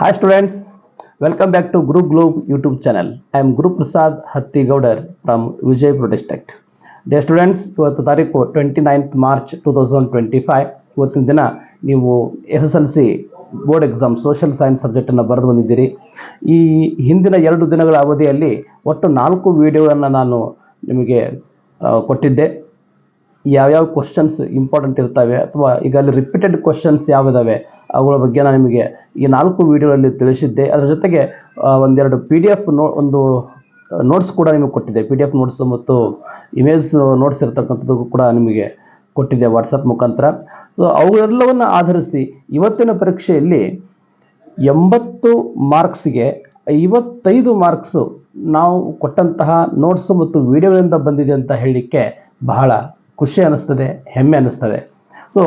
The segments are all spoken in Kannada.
Hi students, welcome back to Guru Globe YouTube channel. I am Guru Prasad Hattigaudar from Vijaypur district. Dear students, ಇವತ್ತು ತಾರೀಕು twenty ninth March two thousand twenty five ಇವತ್ತಿನ ದಿನ ನೀವು S S L C board exam social science ಸಬ್ಜೆಕ್ಟನ್ನು ಬರೆದು ಬಂದಿದ್ದೀರಿ ಈ ಹಿಂದಿನ ಎರಡು ದಿನಗಳ ಅವಧಿಯಲ್ಲಿ ಒಟ್ಟು ನಾಲ್ಕು ವಿಡಿಯೋಗಳನ್ನು ನಾನು ನಿಮಗೆ ಕೊಟ್ಟಿದ್ದೆ ಯಾವ್ಯಾವ ಕ್ವಶನ್ಸ್ ಇಂಪಾರ್ಟೆಂಟ್ ಇರ್ತವೆ ಅಥವಾ ಈಗ ಅಲ್ಲಿ ರಿಪೀಟೆಡ್ ಕ್ವಶನ್ಸ್ ಯಾವಿದಾವೆ ಅವುಗಳ ಬಗ್ಗೆ ನಾನು ನಿಮಗೆ ಈ ನಾಲ್ಕು ವಿಡಿಯೋಗಳಲ್ಲಿ ತಿಳಿಸಿದ್ದೆ. ಅದರ ಜೊತೆಗೆ ಒಂದೆರಡು ಪಿ ಡಿ ಎಫ್ ನೋ, ಒಂದು ನೋಟ್ಸ್ ಕೂಡ ನಿಮಗೆ ಕೊಟ್ಟಿದ್ದೆ. ಪಿ ಡಿ ಎಫ್ ನೋಟ್ಸ್ ಮತ್ತು ಇಮೇಜ್ ನೋಟ್ಸ್ ಇರತಕ್ಕಂಥದ್ದು ಕೂಡ ನಿಮಗೆ ಕೊಟ್ಟಿದ್ದೆ ವಾಟ್ಸಪ್ ಮುಖಾಂತರ. ಸೊ ಅವುಗಳೆಲ್ಲವನ್ನು ಆಧರಿಸಿ ಇವತ್ತಿನ ಪರೀಕ್ಷೆಯಲ್ಲಿ ಎಂಬತ್ತು ಮಾರ್ಕ್ಸ್ಗೆ ಐವತ್ತೈದು ಮಾರ್ಕ್ಸು ನಾವು ಕೊಟ್ಟಂತಹ ನೋಟ್ಸ್ ಮತ್ತು ವಿಡಿಯೋಗಳಿಂದ ಬಂದಿದೆ ಅಂತ ಹೇಳಲಿಕ್ಕೆ ಬಹಳ ಖುಷಿ ಅನ್ನಿಸ್ತದೆ, ಹೆಮ್ಮೆ ಅನ್ನಿಸ್ತದೆ. ಸೊ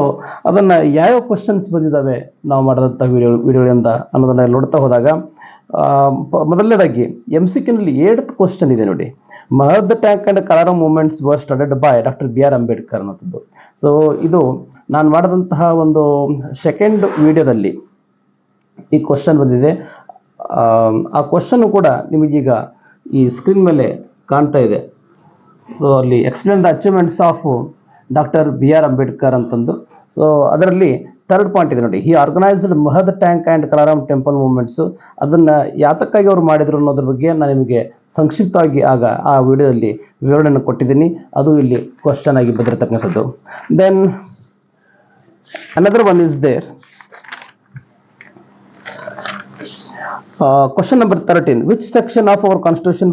ಅದನ್ನು ಯಾವ್ಯಾವ ಕ್ವಶನ್ಸ್ ಬಂದಿದ್ದಾವೆ ನಾವು ಮಾಡಿದಂಥ ವಿಡಿಯೋ ವಿಡಿಯೋಗಳಿಂದ ಅನ್ನೋದನ್ನು ನೋಡ್ತಾ ಹೋದಾಗ ಮೊದಲನೇದಾಗಿ ಎಂ ಸಿ ಕ್ಯೂನಲ್ಲಿ ಏಡ್ತ್ ಕ್ವಶನ್ ಇದೆ ನೋಡಿ. Mahad tank and colour movements were started by doctor B R Ambedkar ಅನ್ನೋದು ಸೊ ಇದು ನಾನು ಮಾಡಿದಂತಹ ಒಂದು ಸೆಕೆಂಡ್ ವಿಡಿಯೋದಲ್ಲಿ ಈ ಕ್ವಶನ್ ಬಂದಿದೆ. ಆ ಕ್ವಶನ್ ಕೂಡ ನಿಮಗೀಗ ಈ ಸ್ಕ್ರೀನ್ ಮೇಲೆ ಕಾಣ್ತಾ ಇದೆ. ಸೊ ಅಲ್ಲಿ explain the achievements of doctor B R Ambedkar ಅಂತಂದು. ಸೊ ಅದರಲ್ಲಿ ಥರ್ಡ್ ಪಾಯಿಂಟ್ ಇದೆ ನೋಡಿ. ಈ organised Mahad tank and Kalaram temple movements ಅದನ್ನು ಯಾತಕ್ಕಾಗಿ ಅವರು ಮಾಡಿದರು ಅನ್ನೋದ್ರ ಬಗ್ಗೆ ನಾನು ನಿಮಗೆ ಸಂಕ್ಷಿಪ್ತವಾಗಿ ಆಗ ಆ ವಿಡಿಯೋದಲ್ಲಿ ವಿವರಣೆಯನ್ನು ಕೊಟ್ಟಿದ್ದೀನಿ. ಅದು ಇಲ್ಲಿ ಕ್ವಶನ್ ಆಗಿ ಬಂದಿರತಕ್ಕಂಥದ್ದು. Then another one is there. Uh, question number 13 which section of our constitution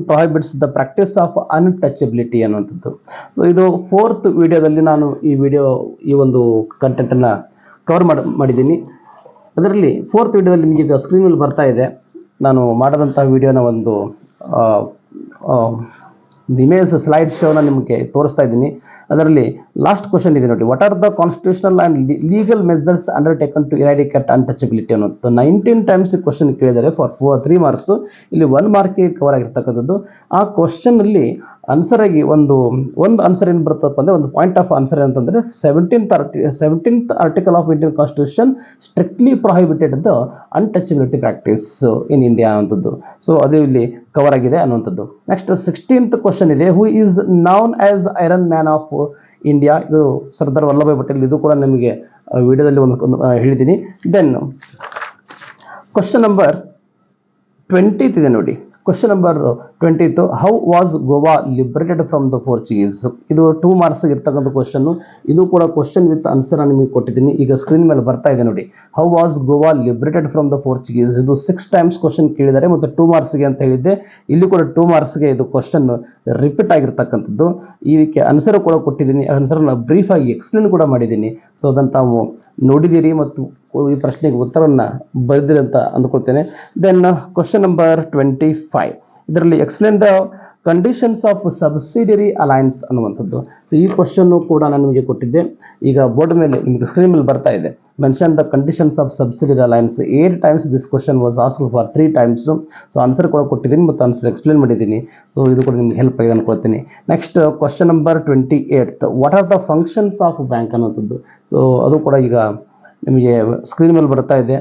the practice of untouchability ಅನ್ನುವಂಥದ್ದು? ಸೊ ಇದು ಫೋರ್ತ್ ವಿಡಿಯೋದಲ್ಲಿ ನಾನು ಈ ವಿಡಿಯೋ ಈ ಒಂದು ಕಂಟೆಂಟನ್ನು ಕವರ್ ಮಾಡಿ ಮಾಡಿದ್ದೀನಿ. ಅದರಲ್ಲಿ ಫೋರ್ತ್ ವಿಡಿಯೋದಲ್ಲಿ ನಿಮಗೆ ಸ್ಕ್ರೀನ್ ಮೇಲೆ ಬರ್ತಾ ಇದೆ. ನಾನು ಮಾಡಿದಂಥ ವಿಡಿಯೋನ ಒಂದು ಇಮೇಜ್ ಸ್ಲೈಡ್ ಶೋನ ನಿಮಗೆ ತೋರಿಸ್ತಾ ಇದ್ದೀನಿ. ಅದರಲ್ಲಿ ಲಾಸ್ಟ್ ಕ್ವಶನ್ ಇದೆ ನೋಡಿ. What are the constitutional and legal measures undertaken to eradicate untouchability ಅನ್ನೋದು ನೈನ್ಟೀನ್ ಟೈಮ್ಸ್ ಕ್ವಶನ್ ಕೇಳಿದ್ದಾರೆ. ಫಾರ್ ಫೋರ್ ತ್ರೀ ಮಾರ್ಕ್ಸು ಇಲ್ಲಿ ಒನ್ ಮಾರ್ಕಿಗೆ ಕವರ್ ಆಗಿರ್ತಕ್ಕಂಥದ್ದು. ಆ ಕ್ವಶನಲ್ಲಿ ಆನ್ಸರ್ ಆಗಿ ಒಂದು ಒಂದು ಆನ್ಸರ್ ಏನು ಬರ್ತಪ್ಪ ಅಂದರೆ ಒಂದು ಪಾಯಿಂಟ್ ಆಫ್ ಆನ್ಸರ್ ಏನಂತಂದರೆ seventeenth art seventeenth article of Indian constitution strictly prohibited the untouchability practice in India ಅನ್ನೋಂಥದ್ದು ಸೊ ಅದು ಇಲ್ಲಿ ಕವರ್ ಆಗಿದೆ ಅನ್ನುವಂಥದ್ದು. ನೆಕ್ಸ್ಟ್ ಸಿಕ್ಸ್ಟೀನ್ತ್ ಕ್ವಶನ್ ಇದೆ. Who is known as iron man of India ಇದು ಸರ್ದಾರ್ ವಲ್ಲಭಾಯ್ ಪಟೇಲ್. ಇದು ಕೂಡ ನಿಮಗೆ ವಿಡಿಯೋದಲ್ಲಿ ಒಂದು ಹೇಳಿದ್ದೀನಿ. ದೆನ್ ಕ್ವಶನ್ ನಂಬರ್ ಟ್ವೆಂಟಿತ್ ಇದೆ ನೋಡಿ. Question number twentieth how was Goa liberated from the Portuguese ಇದು ಟೂ ಮಾರ್ಕ್ಸ್ ಇರ್ತಕ್ಕಂಥ ಕ್ವಶನ್ನು ಇದು ಕೂಡ ಕ್ವಶನ್ ವಿತ್ ಆನ್ಸರ್ ನಿಮಗೆ ಕೊಟ್ಟಿದ್ದೀನಿ. ಈಗ ಸ್ಕ್ರೀನ್ ಮೇಲೆ ಬರ್ತಾ ಇದೆ ನೋಡಿ. How was Goa liberated from the Portuguese ಇದು ಸಿಕ್ಸ್ ಟೈಮ್ಸ್ ಕ್ವಶನ್ ಕೇಳಿದ್ದಾರೆ ಮತ್ತು ಟೂ ಮಾರ್ಕ್ಸ್ಗೆ ಅಂತ ಹೇಳಿದ್ದೆ. ಇಲ್ಲಿ ಕೂಡ ಟೂ ಮಾರ್ಕ್ಸ್ಗೆ ಇದು ಕ್ವಶನ್ ರಿಪೀಟ್ ಆಗಿರ್ತಕ್ಕಂಥದ್ದು. ಇದಕ್ಕೆ ಆನ್ಸರ್ ಕೂಡ ಕೊಟ್ಟಿದ್ದೀನಿ. ಆನ್ಸರ್ನ ಬ್ರೀಫ್ ಆಗಿ ಎಕ್ಸ್ಪ್ಲೇನ್ ಕೂಡ ಮಾಡಿದ್ದೀನಿ. ಸೊ ಅದನ್ನು ನೋಡಿದ್ದೀರಿ ಮತ್ತು ಈ ಪ್ರಶ್ನೆಗೆ ಉತ್ತರವನ್ನು ಬರೆದಿರಿ ಅಂತ ಅಂದ್ಕೊಳ್ತೇನೆ. Then question number twenty five ಇದರಲ್ಲಿ explain the conditions of subsidiary alliance ಅನ್ನುವಂಥದ್ದು. ಸೊ ಈ ಕ್ವಶನ್ನು ಕೂಡ ನಾನು ನಿಮಗೆ ಕೊಟ್ಟಿದ್ದೆ. ಈಗ ಬೋರ್ಡ್ ಮೇಲೆ ನಿಮಗೆ ಸ್ಕ್ರೀನ್ ಮೇಲೆ ಬರ್ತಾ ಇದೆ. Mention the conditions of subsidiary alliance eight times this question was ask for three times so answer ಕೂಡ ಕೊಟ್ಟಿದ್ದೀನಿ ಮತ್ತು ಆನ್ಸರ್ ಎಕ್ಸ್ಪ್ಲೇನ್ ಮಾಡಿದ್ದೀನಿ. ಸೊ ಇದು ಕೂಡ ನಿಮ್ಗೆ ಹೆಲ್ಪ್ ಆಗಿದೆ ಅನ್ಕೊಳ್ತೀನಿ. Next question number twenty eight what are the functions of bank ಅನ್ನೋಂಥದ್ದು ಸೊ ಅದು ಕೂಡ ಈಗ ನಿಮಗೆ ಸ್ಕ್ರೀನ್ ಮೇಲೆ ಬರ್ತಾ ಇದೆ.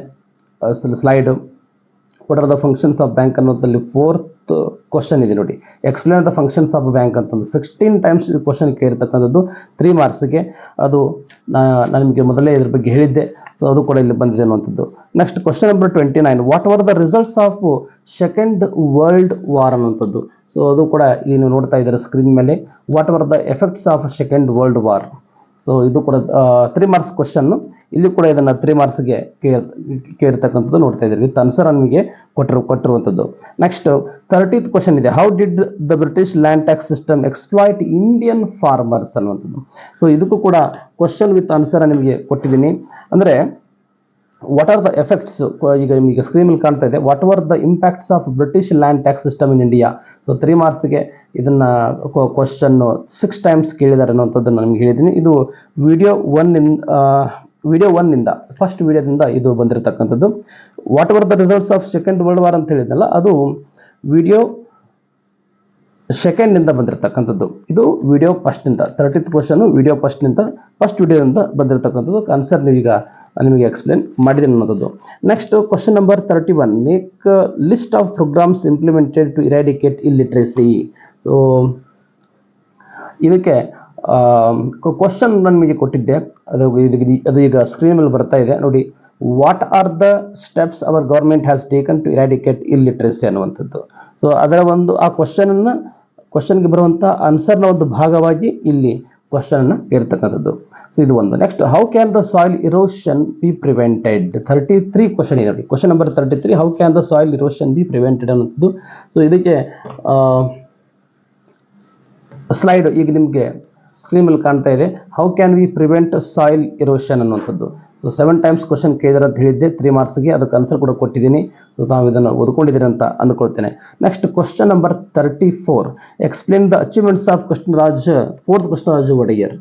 Slide what are the functions of bank ಅನ್ನೋದ್ರಲ್ಲಿ ಫೋರ್ತ್ ಕ್ವಶನ್ ಇದೆ ನೋಡಿ. Explain the functions of bank ಅಂತಂದು. ಸಿಕ್ಸ್ಟೀನ್ ಟೈಮ್ಸ್ ಕ್ವಶನ್ ಕೇಳಿರ್ತಕ್ಕಂಥದ್ದು ತ್ರೀ ಮಾರ್ಕ್ಸ್ಗೆ ಅದು ನಾನು ನಿಮಗೆ ಮೊದಲೇ ಇದ್ರ ಬಗ್ಗೆ ಹೇಳಿದ್ದೆ. ಸೊ ಅದು ಕೂಡ ಇಲ್ಲಿ ಬಂದಿದೆ ಅನ್ನುವಂಥದ್ದು. Next question number twenty nine what are the results of second world war ಅನ್ನುವಂಥದ್ದು? ಸೊ ಅದು ಕೂಡ ಇಲ್ಲಿ ನೀವು ನೋಡ್ತಾ ಇದ್ದಾರೆ ಸ್ಕ್ರೀನ್ ಮೇಲೆ. What are the effects of second world war so ಇದು ಕೂಡ ತ್ರೀ ಮಾರ್ಕ್ಸ್ ಕ್ವಶನ್ನು ಇಲ್ಲಿ ಕೂಡ ಇದನ್ನು ತ್ರೀ ಮಾರ್ಕ್ಸ್ಗೆ ಕೇರ್ ಕೇಳಿರ್ತಕ್ಕಂಥದ್ದು ನೋಡ್ತಾ ಇದ್ದೀವಿ ವಿತ್ ಆನ್ಸರ್ ನಿಮಗೆ ಕೊಟ್ಟಿರು ಕೊಟ್ಟಿರುವಂಥದ್ದು. ನೆಕ್ಸ್ಟ್ ತರ್ಟೀತ್ ಕ್ವಶನ್ ಇದೆ. How did the British land tax system exploit Indian farmers ಅನ್ನುವಂಥದ್ದು. ಸೊ ಇದಕ್ಕೂ ಕೂಡ ಕ್ವಶನ್ ವಿತ್ ಆನ್ಸರ್ ನಿಮಗೆ ಕೊಟ್ಟಿದ್ದೀನಿ. ಅಂದರೆ ವಾಟ್ ಆರ್ ದ ಎಫೆಕ್ಟ್ಸ್ ಈಗ ನಿಮಗೆ ಸ್ಕ್ರೀನ್ ಮೇಲೆ ಕಾಣ್ತಾ ಇದೆ. What are the impacts of British land tax system in India so three ಮಾರ್ಕ್ಸ್ಗೆ ಇದನ್ನು ಕ್ವಶನ್ನು ಸಿಕ್ಸ್ ಟೈಮ್ಸ್ ಕೇಳಿದ್ದಾರೆ ಅನ್ನೋಂಥದ್ದನ್ನು ನಿಮ್ಗೆ ಹೇಳಿದ್ದೀನಿ. ಇದು ವಿಡಿಯೋ ಒನ್ ವಿಡಿಯೋ ಒನ್ನಿಂದ ಫಸ್ಟ್ ವಿಡಿಯೋದಿಂದ ಇದು ಬಂದಿರತಕ್ಕಂಥದ್ದು. What are the results of second world war ಅಂತ ಹೇಳಿದ್ನಲ್ಲ, ಅದು ವಿಡಿಯೋ ಸೆಕೆಂಡ್ನಿಂದ ಬಂದಿರತಕ್ಕಂಥದ್ದು. ಇದು ವಿಡಿಯೋ ಫಸ್ಟ್ನಿಂದ ತರ್ಟಿತ್ ಕ್ವಶನು ವಿಡಿಯೋ ಫಸ್ಟ್ನಿಂದ ಫಸ್ಟ್ ವಿಡಿಯೋದಿಂದ ಬಂದಿರತಕ್ಕಂಥದ್ದು. ಆನ್ಸರ್ ನೀವೀಗ ನಿಮಗೆ ಎಕ್ಸ್ಪ್ಲೇನ್ ಮಾಡಿದ್ದೀನಿ ಅನ್ನೋದು next question number thirty one make list of programs implemented to eradicate illiteracy so ಇದಕ್ಕೆ ಕ್ವಶನ್ ನಾನು ನಿಮಗೆ ಕೊಟ್ಟಿದ್ದೆ. ಅದು ಅದು ಈಗ ಸ್ಕ್ರೀನ್ ಮೇಲೆ ಬರ್ತಾ ಇದೆ. ನೋಡಿ what are the steps our government has taken to eradicate illiteracy ಅನ್ನುವಂಥದ್ದು. ಸೊ ಅದರ ಒಂದು, ಆ ಕ್ವಶನನ್ನು ಕ್ವಶನ್ಗೆ ಬರುವಂಥ ಆನ್ಸರ್ನ ಒಂದು ಭಾಗವಾಗಿ ಇಲ್ಲಿ ಕ್ವಶನ್ ಇರತಕ್ಕಂಥದ್ದು. ಸೊ ಇದು ಒಂದು. Next how can the soil erosion be prevented thirty three question ಇದೆ. Question number thirty three how can the soil erosion be prevented ಅನ್ನೋದು ಸೊ ಇದಕ್ಕೆ ಸ್ಲೈಡ್ ಈಗ ನಿಮಗೆ ಸ್ಕ್ರೀನ್ ಮೇಲೆ ಕಾಣ್ತಾ ಇದೆ. How can we prevent soil erosion ಅನ್ನುವಂಥದ್ದು? ಸೊ ಸೆವೆನ್ ಟೈಮ್ಸ್ ಕ್ವಶನ್ ಕೇಳಿದ್ರೆ ಅಂತ ಹೇಳಿದ್ದೆ. ತ್ರೀ ಮಾರ್ಕ್ಸ್ಗೆ ಅದಕ್ಕೆ ಆನ್ಸರ್ ಕೂಡ ಕೊಟ್ಟಿದ್ದೀನಿ. ಸೊ ತಾವು ಇದನ್ನು ಓದ್ಕೊಂಡಿದ್ದೀರಿ ಅಂತ ಅಂದ್ಕೊಳ್ತೇನೆ. Next question number thirty four explain the achievements of Krishnaraja fourth Krishnaraja Wodeyar.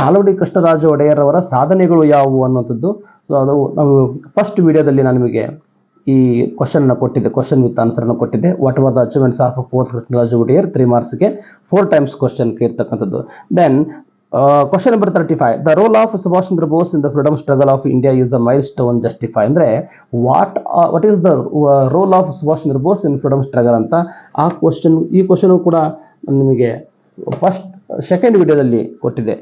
Nalvadi Krishnaraja Wodeyar ಅವರ ಸಾಧನೆಗಳು ಯಾವುವು ಅನ್ನುವಂಥದ್ದು. ಸೊ ಅದು ನಾವು ಫಸ್ಟ್ ವಿಡಿಯೋದಲ್ಲಿ ನಾನು ನಿಮಗೆ ಈ ಕ್ವಶನ್ನ ಕೊಟ್ಟಿದ್ದೆ. ಕ್ವಶನ್ ವಿತ್ ಆನ್ಸರ್ನ ಕೊಟ್ಟಿದ್ದೆ. What were the achievements of fourth Krishnaraja Wodeyar? Three ಮಾರ್ಕ್ಸ್ಗೆ four times question ಕೇರ್ತಕ್ಕಂಥದ್ದು then question number thirty five the role of Subhash Chandra Bose in the freedom struggle of India is a milestone justify ಅಂದರೆ what what is the role of Subhash Chandra Bose in freedom struggle ಅಂತ ಆ ಕ್ವಶನ್ ಈ ಕ್ವಶನು ಕೂಡ ನಿಮಗೆ ಫಸ್ಟ್ ಸೆಕೆಂಡ್ ವಿಡಿಯೋದಲ್ಲಿ ಕೊಟ್ಟಿದೆ.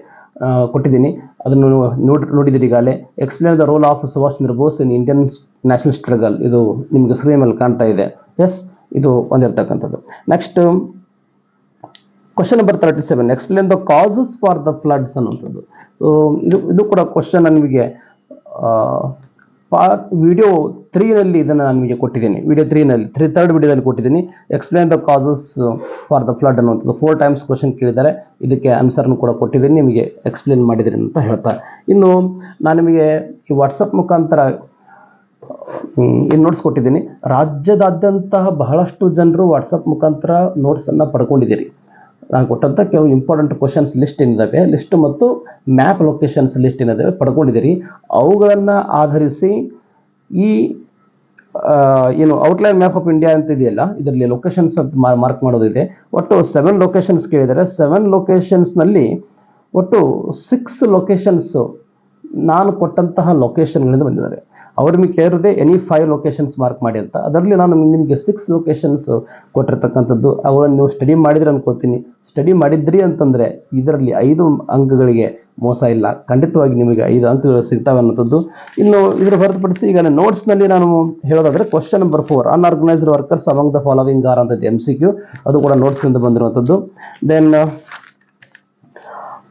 ಕೊಟ್ಟಿದ್ದೀನಿ. ಅದನ್ನು ನೋಡಿ, ನೋಡಿದಿರಿ ಈಗಾಗಲೇ. Explain the role of Subhash Chandra Bose in Indian national struggle ಇದು ನಿಮಗೆ ಸ್ಕ್ರೀನ್ ಮೇಲೆ ಕಾಣ್ತಾ ಇದೆ. ಎಸ್ ಇದು ಒಂದಿರ್ತಕ್ಕಂಥದ್ದು. Next question number thirty seven explain the causes for the floods ಅನ್ನುವಂಥದ್ದು. ಸೊ ಇದು ಇದು ಕೂಡ ಕ್ವಶನ್ ನಿಮಗೆ ಪಾ ವಿಡಿಯೋ ತ್ರೀನಲ್ಲಿ ಇದನ್ನು ನಾನು ನಿಮಗೆ ಕೊಟ್ಟಿದ್ದೀನಿ. ವಿಡಿಯೋ ತ್ರೀನಲ್ಲಿ ತ್ರೀ ತರ್ಡ್ ವಿಡಿಯೋದಲ್ಲಿ ಕೊಟ್ಟಿದ್ದೀನಿ. Explain the causes for the flood ಅನ್ನುವಂಥದ್ದು. ಫೋರ್ ಟೈಮ್ಸ್ ಕ್ವಶನ್ ಕೇಳಿದ್ದಾರೆ. ಇದಕ್ಕೆ ಆನ್ಸರ್ನು ಕೂಡ ಕೊಟ್ಟಿದ್ದೀನಿ. ನಿಮಗೆ ಎಕ್ಸ್ಪ್ಲೇನ್ ಮಾಡಿದ್ದೀನಿ ಅಂತ ಹೇಳ್ತಾರೆ ಇನ್ನು, ನಾನು ನಿಮಗೆ ಈ ವಾಟ್ಸಪ್ ಮುಖಾಂತರ ಈ ನೋಟ್ಸ್ ಕೊಟ್ಟಿದ್ದೀನಿ. ರಾಜ್ಯದಾದ್ಯಂತಹ ಬಹಳಷ್ಟು ಜನರು ವಾಟ್ಸಪ್ ಮುಖಾಂತರ ನೋಟ್ಸನ್ನು ಪಡ್ಕೊಂಡಿದ್ದೀರಿ. ನಾನು ಕೊಟ್ಟಂಥ ಕೆಲವು ಇಂಪಾರ್ಟೆಂಟ್ ಕ್ವಶನ್ಸ್ ಲಿಸ್ಟ್ ಏನಿದ್ದಾವೆ ಲಿಸ್ಟ್ ಮತ್ತು ಮ್ಯಾಪ್ ಲೊಕೇಶನ್ಸ್ ಲಿಸ್ಟ್ ಏನಿದ್ದಾವೆ ಪಡ್ಕೊಂಡಿದ್ದೀರಿ. ಅವುಗಳನ್ನು ಆಧರಿಸಿ ಈ ಏನು ಔಟ್ಲೈನ್ ಮ್ಯಾಪ್ ಆಫ್ ಇಂಡಿಯಾ ಅಂತ ಇದೆಯಲ್ಲ, ಇದರಲ್ಲಿ ಲೊಕೇಶನ್ಸ್ ಅಂತ ಮಾರ್ಕ್ ಮಾಡೋದಿದೆ. ಒಟ್ಟು ಸೆವೆನ್ ಲೊಕೇಶನ್ಸ್ ಕೇಳಿದರೆ ಸೆವೆನ್ ಲೊಕೇಶನ್ಸ್ನಲ್ಲಿ ಒಟ್ಟು ಸಿಕ್ಸ್ ಲೊಕೇಶನ್ಸು ನಾನು ಕೊಟ್ಟಂತಹ ಲೊಕೇಶನ್ಗಳಿಂದ ಬಂದಿದ್ದಾರೆ. ಅವ್ರು ನಿಮಗೆ ಎನಿ ಫೈವ್ ಲೊಕೇಶನ್ಸ್ ಮಾರ್ಕ್ ಮಾಡಿ ಅಂತ. ಅದರಲ್ಲಿ ನಾನು ನಿಮಗೆ ಸಿಕ್ಸ್ ಲೊಕೇಶನ್ಸ್ ಕೊಟ್ಟಿರ್ತಕ್ಕಂಥದ್ದು ಅವುಗಳನ್ನು ನೀವು ಸ್ಟಡಿ ಮಾಡಿದ್ರೆ ಅನ್ಕೋತೀನಿ. ಸ್ಟಡಿ ಮಾಡಿದ್ರಿ ಅಂತಂದರೆ ಇದರಲ್ಲಿ ಐದು ಅಂಕಗಳಿಗೆ ಮೋಸ ಇಲ್ಲ. ಖಂಡಿತವಾಗಿ ನಿಮಗೆ ಐದು ಅಂಕಗಳು ಸಿಗ್ತಾವೆ ಅನ್ನೋಂಥದ್ದು ಇನ್ನು ಇದರ ಹೊರತುಪಡಿಸಿ ಈಗ ನೋಟ್ಸ್ನಲ್ಲಿ ನಾನು ಹೇಳೋದಾದ್ರೆ question number four unorganised workers among the following are ಅಂತ ಎಂ ಸಿ ಕ್ಯೂ ಅದು ಕೂಡ ನೋಟ್ಸ್ನಿಂದ ಬಂದಿರುವಂಥದ್ದು. Then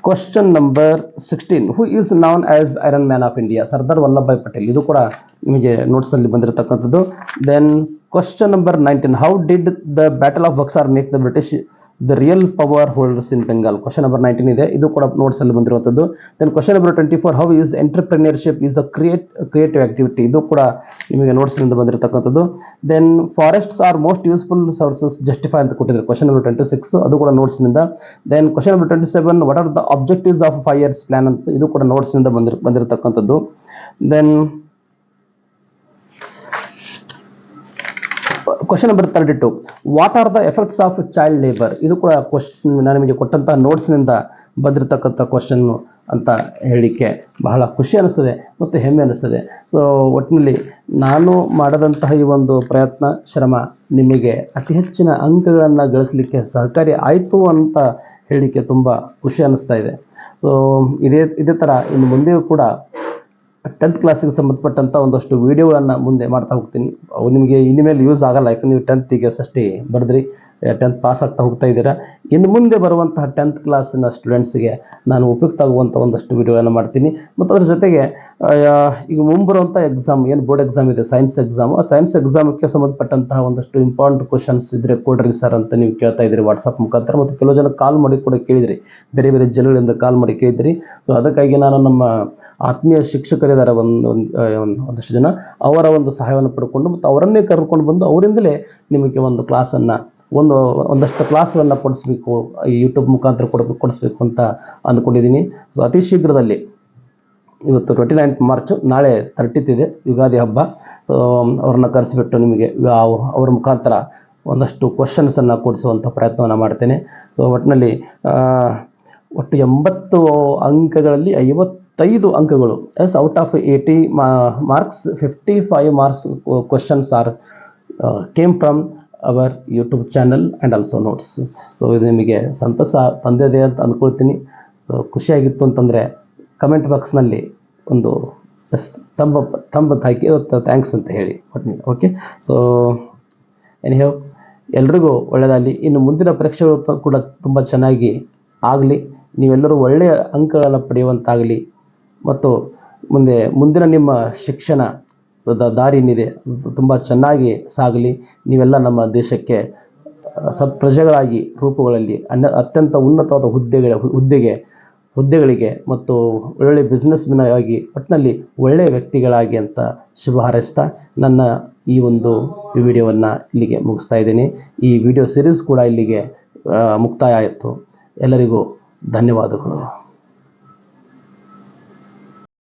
question number sixteen who is known as iron man of India Sardar Vallabhbhai Patel ಇದು ಕೂಡ ನಿಮಗೆ ನೋಟ್ಸ್ನಲ್ಲಿ ಬಂದಿರತಕ್ಕಂಥದ್ದು. Then question number nineteen how did the battle of Buxar make the British the real power holders in Bengal question number nineteen ಇದೆ. ಇದು ಕೂಡ ನೋಟ್ಸಲ್ಲಿ ಬಂದಿರುವಂಥದ್ದು. Then question number twenty four how is entrepreneurship is a create creative activity ಇದು ಕೂಡ ನಿಮಗೆ ನೋಟ್ಸ್ನಿಂದ ಬಂದಿರತಕ್ಕಂಥದ್ದು. Then forests are most useful sources justify ಅಂತ ಕೊಟ್ಟಿದ್ದಾರೆ. ಕ್ವಶನ್ ನಂಬರ್ ಟ್ವೆಂಟಿ ಸಿಕ್ಸ್ ಅದು ಕೂಡ ನೋಟ್ಸ್ನಿಂದ then question number twenty seven what are the objectives of five years plan ಅಂತ ಇದು ಕೂಡ ನೋಟ್ಸ್ನಿಂದ ಬಂದಿರ, ಬಂದಿರತಕ್ಕಂಥದ್ದು. Then question number thirty two what are the effects of child labour ಇದು ಕೂಡ ಕ್ವಶನ್ ನಾನು ನಿಮಗೆ ಕೊಟ್ಟಂಥ ನೋಟ್ಸ್ನಿಂದ ಬಂದಿರತಕ್ಕಂಥ ಕ್ವಶನ್ ಅಂತ ಹೇಳಲಿಕ್ಕೆ ಬಹಳ ಖುಷಿ ಅನಿಸ್ತದೆ ಮತ್ತು ಹೆಮ್ಮೆ ಅನಿಸ್ತದೆ. ಸೊ ಒಟ್ಟಿನಲ್ಲಿ ನಾನು ಮಾಡದಂತಹ ಈ ಒಂದು ಪ್ರಯತ್ನ, ಶ್ರಮ ನಿಮಗೆ ಅತಿ ಹೆಚ್ಚಿನ ಅಂಕಗಳನ್ನು ಗಳಿಸಲಿಕ್ಕೆ ಸಹಕಾರಿ ಆಯಿತು ಅಂತ ಹೇಳಲಿಕ್ಕೆ ತುಂಬ ಖುಷಿ ಅನ್ನಿಸ್ತಾ ಇದೆ. ಸೊ ಇದೇ ಇದೇ ಥರ ಇನ್ನು ಮುಂದೆಯೂ ಕೂಡ ಟೆಂತ್ ಕ್ಲಾಸಿಗೆ ಸಂಬಂಧಪಟ್ಟಂಥ ಒಂದಷ್ಟು ವೀಡಿಯೋಗಳನ್ನು ಮುಂದೆ ಮಾಡ್ತಾ ಹೋಗ್ತೀನಿ. ಅವು ನಿಮಗೆ ಇನ್ಮೇಲೆ ಯೂಸ್ ಆಗೋಲ್ಲ. ಯಾಕಂದ್ರೆ ನೀವು ಟೆಂತಿಗೆ ಅಷ್ಟೇ ಬರೆದ್ರಿ. ಟೆಂತ್ ಪಾಸ್ ಆಗ್ತಾ ಹೋಗ್ತಾ ಇದ್ದೀರಾ. ಇನ್ನು ಮುಂದೆ ಬರುವಂತಹ ಟೆಂತ್ ಕ್ಲಾಸಿನ ಸ್ಟೂಡೆಂಟ್ಸ್ಗೆ ನಾನು ಉಪಯುಕ್ತ ಆಗುವಂಥ ಒಂದಷ್ಟು ವಿಡಿಯೋಗಳನ್ನು ಮಾಡ್ತೀನಿ. ಮತ್ತು ಅದ್ರ ಜೊತೆಗೆ ಈಗ ಮುಂಬರುವಂಥ ಎಕ್ಸಾಮ್ ಏನು ಬೋರ್ಡ್ ಎಕ್ಸಾಮ್ ಇದೆ ಸೈನ್ಸ್ ಎಕ್ಸಾಮ್ ಸೈನ್ಸ್ ಎಕ್ಸಾಮ್ಗೆ ಸಂಬಂಧಪಟ್ಟಂತಹ ಒಂದಷ್ಟು ಇಂಪಾರ್ಟೆಂಟ್ ಕ್ವಶನ್ಸ್ ಇದ್ದರೆ ಕೊಡ್ರಿ ಸರ್ ಅಂತ ನೀವು ಕೇಳ್ತಾ ಇದ್ದೀರಿ ವಾಟ್ಸಪ್ ಮುಖಾಂತರ. ಮತ್ತು ಕೆಲವು ಜನ ಕಾಲ್ ಮಾಡಿ ಕೂಡ ಕೇಳಿದ್ರಿ. ಬೇರೆ ಬೇರೆ ಜಿಲ್ಲೆಗಳಿಂದ ಕಾಲ್ ಮಾಡಿ ಕೇಳಿದಿರಿ. ಸೊ ಅದಕ್ಕಾಗಿ ನಾನು ನಮ್ಮ ಆತ್ಮೀಯ ಶಿಕ್ಷಕರಿದ್ದಾರೆ ಒಂದು ಒಂದು ಒಂದಷ್ಟು ಜನ. ಅವರ ಒಂದು ಸಹಾಯವನ್ನು ಪಡ್ಕೊಂಡು ಮತ್ತು ಅವರನ್ನೇ ಕರೆದುಕೊಂಡು ಬಂದು ಅವರಿಂದಲೇ ನಿಮಗೆ ಒಂದು ಕ್ಲಾಸನ್ನು ಒಂದು ಒಂದಷ್ಟು ಕ್ಲಾಸ್ಗಳನ್ನು ಕೊಡಿಸ್ಬೇಕು ಯೂಟ್ಯೂಬ್ ಮುಖಾಂತರ ಕೊಡಬೇಕು, ಕೊಡಿಸ್ಬೇಕು ಅಂತ ಅಂದ್ಕೊಂಡಿದ್ದೀನಿ. ಸೊ ಅತಿ ಶೀಘ್ರದಲ್ಲಿ ಇವತ್ತು ಟ್ವೆಂಟಿ ನೈನ್ತ್ ಮಾರ್ಚ್ ನಾಳೆ ತರ್ಟಿತ್ ಇದೆ ಯುಗಾದಿ ಹಬ್ಬ. ಅವ್ರನ್ನ ಕರೆಸಿಬಿಟ್ಟು ನಿಮಗೆ ಅವ್ರ ಮುಖಾಂತರ ಒಂದಷ್ಟು ಕ್ವಶನ್ಸನ್ನು ಕೊಡಿಸುವಂಥ ಪ್ರಯತ್ನವನ್ನು ಮಾಡ್ತೇನೆ. ಸೊ ಒಟ್ಟಿನಲ್ಲಿ ಒಟ್ಟು ಎಂಬತ್ತು ಅಂಕಗಳಲ್ಲಿ ಐವತ್ತು ಐವತ್ತೈದು ಅಂಕಗಳು as out of eighty marks fifty five marks questions are came from our YouTube channel and also notes so ಇದು ನಿಮಗೆ ಸಂತಸ ತಂದಿದೆ ಅಂತ ಅಂದ್ಕೊಳ್ತೀನಿ ಸೊ ಖುಷಿಯಾಗಿತ್ತು ಅಂತಂದರೆ ಕಮೆಂಟ್ ಬಾಕ್ಸ್ನಲ್ಲಿ ಒಂದು ಎಸ್ ತಂಬ ತಂಬ ಹಾಕಿ ಥ್ಯಾಂಕ್ಸ್ ಅಂತ ಹೇಳಿ ಓಕೆ ಸೊ ಎನಿಹೇವ್ ಎಲ್ರಿಗೂ ಒಳ್ಳೆಯದಾಗಲಿ ಇನ್ನು ಮುಂದಿನ ಪರೀಕ್ಷೆಗಳು ಕೂಡ ತುಂಬ ಚೆನ್ನಾಗಿ ಆಗಲಿ. ನೀವೆಲ್ಲರೂ ಒಳ್ಳೆಯ ಅಂಕಗಳನ್ನು ಪಡೆಯುವಂತಾಗಲಿ. ಮತ್ತು ಮುಂದೆ, ಮುಂದಿನ ನಿಮ್ಮ ಶಿಕ್ಷಣ ದಾರಿ ಏನಿದೆ, ತುಂಬ ಚೆನ್ನಾಗಿ ಸಾಗಲಿ. ನೀವೆಲ್ಲ ನಮ್ಮ ದೇಶಕ್ಕೆ ಸತ್ ಪ್ರಜೆಗಳಾಗಿ ರೂಪುಗಳಲ್ಲಿ ಅನ್ನ ಅತ್ಯಂತ ಉನ್ನತವಾದ ಹುದ್ದೆಗಳ ಹುದ್ದೆಗೆ, ಹುದ್ದೆಗಳಿಗೆ ಮತ್ತು ಒಳ್ಳೆಯ ಬಿಸ್ನೆಸ್ ಮೆನ್ ಆಗಿ ಒಟ್ಟಿನಲ್ಲಿ ಒಳ್ಳೆಯ ವ್ಯಕ್ತಿಗಳಾಗಿ ಅಂತ ಶುಭ ಹಾರೈಸ್ತಾ ನನ್ನ ಈ ಒಂದು ವಿಡಿಯೋವನ್ನು ಇಲ್ಲಿಗೆ ಮುಗಿಸ್ತಾ ಇದ್ದೀನಿ. ಈ ವಿಡಿಯೋ ಸೀರೀಸ್ ಕೂಡ ಇಲ್ಲಿಗೆ ಮುಕ್ತಾಯ ಆಯಿತು. ಎಲ್ಲರಿಗೂ ಧನ್ಯವಾದಗಳು.